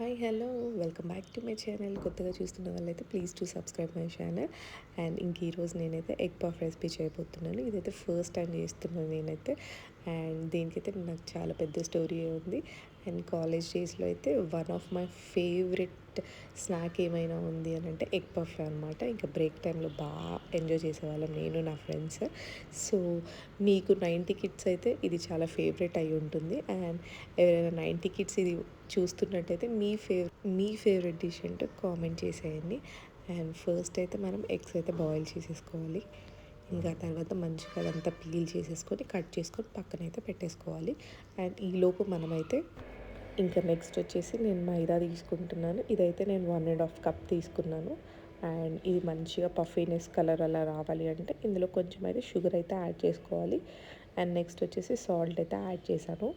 Hi hello. Welcome back to my channel. కొత్తగా చూస్తున్న వాళ్ళైతే please to subscribe my channel. And ఇంక ఈరోజు నేనైతే ఎగ్ పఫ్ రెసిపీ చేయబోతున్నాను. ఇదైతే ఫస్ట్ టైం చేస్తున్నాను నేనైతే. అండ్ దీనికైతే నాకు చాలా పెద్ద స్టోరీ ఉంది. అండ్ కాలేజ్ డేస్లో అయితే one of my favourite snack ఏమైనా ఉంది అని అంటే ఎగ్ పఫ్ అనమాట ఇంకా బ్రేక్ టైంలో బాగా ఎంజాయ్ చేసేవాళ్ళం నేను నా ఫ్రెండ్స్ సో మీకు నైంటీ కిడ్స్ అయితే ఇది చాలా ఫేవరెట్ అయి ఉంటుంది. అండ్ ఎవరైనా నైంటీ కిడ్స్ ఇది చూస్తున్నట్టయితే మీ ఫేవ మీ ఫేవరెట్ డిష్ ఏంటో కామెంట్ చేసేయండి. అండ్ ఫస్ట్ అయితే మనం ఎగ్స్ అయితే బాయిల్ చేసేసుకోవాలి. ఇంకా తర్వాత మంచిగా అదంతా పీల్ చేసేసుకొని కట్ చేసుకొని పక్కన అయితే పెట్టేసుకోవాలి. అండ్ ఈలోపు మనమైతే ఇంకా నెక్స్ట్ వచ్చేసి నేను మైదా తీసుకుంటున్నాను. ఇదైతే నేను వన్ అండ్ హాఫ్ కప్ తీసుకున్నాను. అండ్ ఇది మంచిగా పఫీనెస్ కలర్ అలా రావాలి అంటే ఇందులో కొంచెం అయితే షుగర్ అయితే యాడ్ చేసుకోవాలి. అండ్ నెక్స్ట్ వచ్చేసి సాల్ట్ అయితే యాడ్ చేశాను.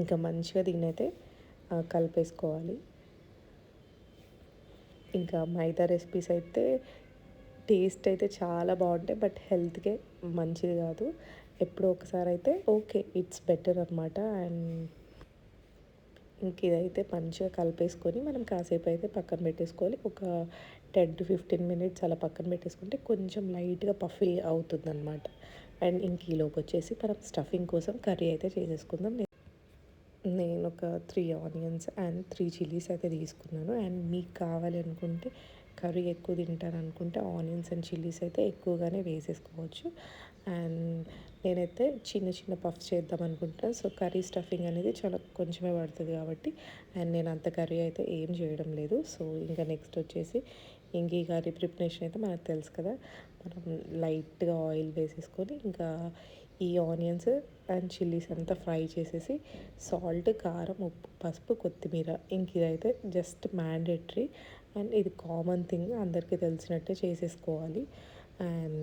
ఇంకా మంచిగా దీన్ని అయితే కలిపేసుకోవాలి. ఇంకా మైదా రెసిపీస్ అయితే టేస్ట్ అయితే చాలా బాగుంటాయి బట్ హెల్త్కే మంచిది కాదు. ఎప్పుడో ఒకసారి అయితే ఓకే ఇట్స్ బెటర్ అనమాట అండ్ ఇంక ఇదైతే మంచిగా కలిపేసుకొని మనం కాసేపు అయితే పక్కన పెట్టేసుకోవాలి. ఒక టెన్ టు ఫిఫ్టీన్ మినిట్స్ అలా పక్కన పెట్టేసుకుంటే కొంచెం లైట్గా పఫీ అవుతుంది అనమాట అండ్ ఇంక ఈలోపు వచ్చేసి మనం స్టఫింగ్ కోసం కర్రీ అయితే చేసేసుకుందాం. నేను ఒక three onions and three chillies అయితే తీసుకున్నాను. అండ్ మీకు కావాలి అనుకుంటే కర్రీ ఎక్కువ తింటాను అనుకుంటే ఆనియన్స్ అండ్ చిల్లీస్ అయితే ఎక్కువగానే వేసేసుకోవచ్చు. అండ్ నేనైతే చిన్న చిన్న పఫ్ చేద్దాం అనుకుంటాను సో కర్రీ స్టఫింగ్ అనేది చాలా కొంచెమే పడుతుంది కాబట్టి అండ్ నేను అంత కర్రీ అయితే ఏం చేయడం లేదు. సో ఇంకా నెక్స్ట్ వచ్చేసి ఇంక ఈ కర్రీ ప్రిపరేషన్ అయితే మనకు తెలుసు కదా. మనం లైట్గా ఆయిల్ వేసేసుకొని ఇంకా ఈ ఆనియన్స్ అండ్ చిల్లీస్ అంతా ఫ్రై చేసేసి సాల్ట్ కారం ఉప్పు పసుపు కొత్తిమీర ఇంక ఇదైతే జస్ట్ మ్యాండేటరీ. అండ్ ఇది కామన్ థింగ్ అందరికీ తెలిసినట్టే చేసేసుకోవాలి. అండ్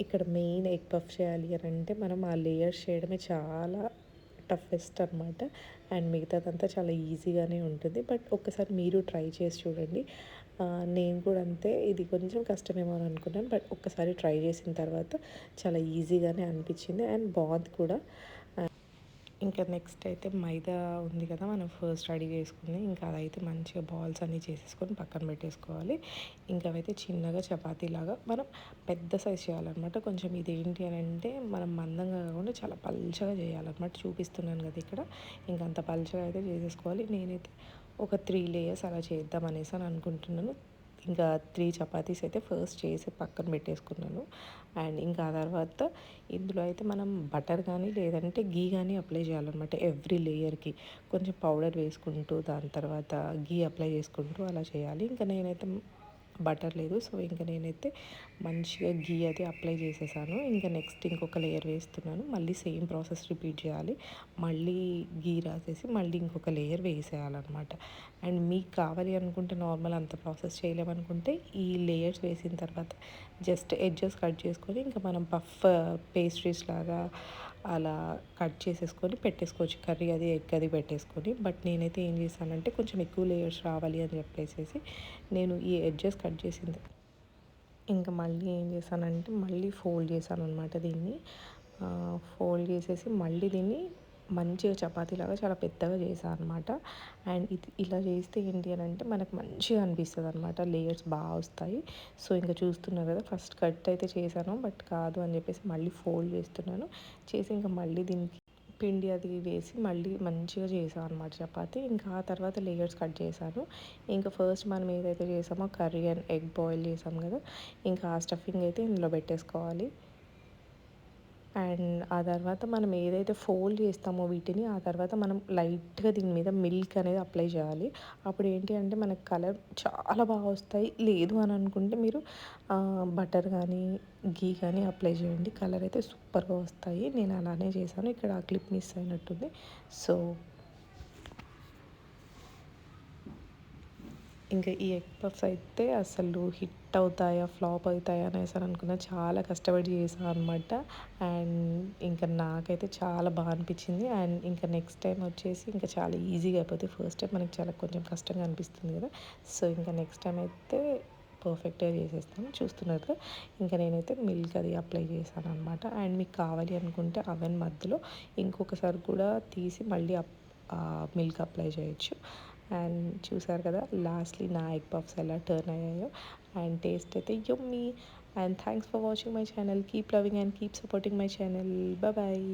ఇక్కడ మెయిన్ ఎగ్ పఫ్ చేయాలి అని అంటే మనం ఆ లేయర్స్ చేయడమే చాలా టఫెస్ట్ అనమాట అండ్ మిగతాదంతా చాలా ఈజీగానే ఉంటుంది. బట్ ఒక్కసారి మీరు ట్రై చేసి చూడండి. నేను కూడా అంతే. ఇది కొంచెం కష్టమేమో అని అనుకున్నాను. బట్ ఒక్కసారి ట్రై చేసిన తర్వాత చాలా ఈజీగానే అనిపించింది. అండ్ బాగుంది కూడా. ఇంకా నెక్స్ట్ అయితే మైదా ఉంది కదా మనం ఫస్ట్ రెడీ చేసుకుంది. ఇంకా అదైతే మంచిగా బాల్స్ అన్నీ చేసేసుకొని పక్కన పెట్టేసుకోవాలి. ఇంకా అవైతే చిన్నగా చపాతీలాగా మనం పెద్ద సైజ్ చేయాలన్నమాట. కొంచెం ఇది ఏంటి అని అంటే మనం మందంగా కాకుండా చాలా పల్చగా చేయాలన్నమాట. చూపిస్తున్నాను కదా ఇక్కడ. ఇంకా అంత పల్చగా అయితే చేసేసుకోవాలి. నేనైతే ఒక త్రీ లేయర్స్ అలా చేద్దాం అనేసి అని అనుకుంటున్నాను. ఇంకా త్రీ చపాతీస్ అయితే ఫస్ట్ చేసి పక్కన పెట్టేసుకున్నాను. అండ్ ఇంకా ఆ తర్వాత ఇందులో అయితే మనం బటర్ కానీ లేదంటే గీ కానీ అప్లై చేయాలన్నమాట ఎవ్రీ లేయర్కి. కొంచెం పౌడర్ వేసుకుంటూ దాని తర్వాత గీ అప్లై చేసుకుంటూ అలా చేయాలి. ఇంకా నేనైతే బటర్ లేదు. సో ఇంకా నేనైతే మంచిగా గీ అది అప్లై చేసేసాను. ఇంకా నెక్స్ట్ ఇంకొక లేయర్ వేస్తున్నాను. మళ్ళీ సేమ్ ప్రాసెస్ రిపీట్ చేయాలి. మళ్ళీ గీ రాసేసి మళ్ళీ ఇంకొక లేయర్ వేసేయాలన్నమాట. అండ్ మీకు కావాలి అనుకుంటే నార్మల్ అంత ప్రాసెస్ చేయలేమనుకుంటే ఈ లేయర్స్ వేసిన తర్వాత జస్ట్ ఎడ్జెస్ కట్ చేసుకొని ఇంకా మనం పఫ్ పేస్ట్రీస్ లాగా అలా కట్ చేసేసుకొని పెట్టేసుకోవచ్చు. కర్రీ అది ఎగ్ అది పెట్టేసుకొని. బట్ నేనైతే ఏం చేశానంటే కొంచెం ఎక్కువ లేయర్స్ రావాలి అని చెప్పేసి నేను ఈ ఎడ్జెస్ కట్ చేసింది. ఇంకా మళ్ళీ ఏం చేశానంటే మళ్ళీ ఫోల్డ్ చేశాను అనమాట దీన్ని ఫోల్డ్ చేసేసి మళ్ళీ దీన్ని మంచిగా చపాతీలాగా చాలా పెద్దగా చేశాను అనమాట అండ్ ఇది ఇలా చేస్తే ఏంటి అని అంటే మనకు మంచిగా అనిపిస్తుంది అనమాట లేయర్స్ బాగా వస్తాయి. సో ఇంకా చూస్తున్నారు కదా ఫస్ట్ కట్ అయితే చేశాను బట్ కాదు అని చెప్పేసి మళ్ళీ ఫోల్డ్ చేస్తున్నాను. చేసి ఇంకా మళ్ళీ దీనికి పిండి అది వేసి మళ్ళీ మంచిగా చేసాను అనమాట చపాతి. ఇంకా ఆ తర్వాత లేయర్స్ కట్ చేశాను. ఇంకా ఫస్ట్ మనం ఏదైతే చేసామో కర్రీ అండ్ ఎగ్ బాయిల్ చేసాం కదా ఇంకా ఆ స్టఫింగ్ అయితే ఇందులో పెట్టేసుకోవాలి. అండ్ ఆ తర్వాత మనం ఏదైతే ఫోల్డ్ చేస్తామో వీటిని ఆ తర్వాత మనం లైట్గా దీని మీద మిల్క్ అనేది అప్లై చేయాలి. అప్పుడు ఏంటి అంటే మనకు కలర్ చాలా బాగా వస్తాయి. లేదు అని అనుకుంటే మీరు బటర్ కానీ గీ కానీ అప్లై చేయండి. కలర్ అయితే సూపర్గా వస్తాయి. నేను అలానే చేశాను. ఇక్కడ ఆ క్లిప్ మిస్ అయినట్టుంది. సో ఇంకా ఈ ఎగ్ పఫ్స్ అయితే అసలు హిట్ అవుతాయా ఫ్లాప్ అవుతాయా అనేసి అనుకున్నా. చాలా కష్టపడి చేసాను అనమాట అండ్ ఇంకా నాకైతే చాలా బాగా అనిపించింది. అండ్ ఇంకా నెక్స్ట్ టైం వచ్చేసి ఇంకా చాలా ఈజీగా అయిపోతుంది ఫస్ట్ టైం మనకి చాలా కొంచెం కష్టంగా అనిపిస్తుంది కదా. సో ఇంకా నెక్స్ట్ టైం అయితే పర్ఫెక్ట్గా చేసేస్తాను. చూస్తున్నారు కదా. ఇంకా నేనైతే మిల్క్ అది అప్లై చేశాను అనమాట అండ్ మీకు కావాలి అనుకుంటే అవెన్ మధ్యలో ఇంకొకసారి కూడా తీసి మళ్ళీ మిల్క్ అప్లై చేయొచ్చు. అండ్ చూసారు కదా లాస్ట్లీ నా ఎగ్ పఫ్స్ ఎలా టర్న్ అయ్యాయో అండ్ టేస్ట్ అయితే yummy and thanks for watching my channel keep loving and keep supporting my channel bye